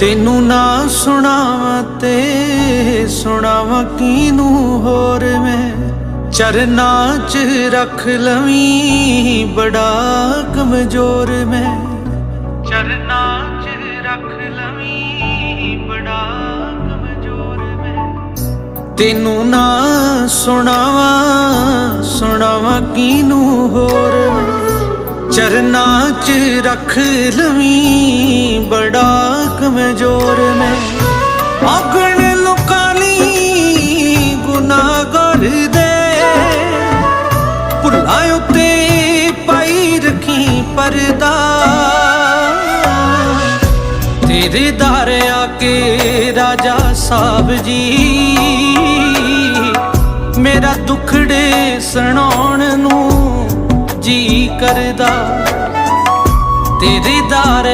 ਤੈਨੂੰ ਨਾ ਸੁਣਾਵਾਂ ਤੇ ਸੁਣਾਵਾਂ ਕਿਨੂੰ ਹੋਰ ਮੈਂ ਚਰਨਾਂ 'ਚ ਰੱਖ ਲਵੀਂ, ਬੜਾ ਕਮਜ਼ੋਰ ਮੈਂ। ਚਰਨਾਂ 'ਚ ਰੱਖ ਲਵੀਂ, ਬੜਾ ਕਮਜ਼ੋਰ ਮੈਂ। ਤੈਨੂੰ ਨਾ ਸੁਣਾਵਾਂ ਸੁਣਾਵਾਂ ਕਿਨੂੰ ਹੋਰ ਚਰਨਾਂ 'ਚ ਰੱਖ ਲਵੀਂ, ਬੜਾ ਕਮਜ਼ੋਰ ਮੈਂ। ਆਗਣ ਲੋਕਾਂ ਲਈ ਗੁਨਾਹਗਰ ਦੇ। ਭੁੱਲਾਂ ਉੱਤੇ ਪਾਈ ਰੱਖੀ ਪਰਦਾ। ਤੇਰੇ ਦਰ ਆ ਕੇ ਰਾਜਾ ਸਾਹਿਬ ਜੀ, ਮੇਰਾ ਦੁਖੜੇ ਸੁਣਾਉਣ ਨੂੰ ਜੀ ਕਰਦਾ ਤੇਰੇ ਦਰ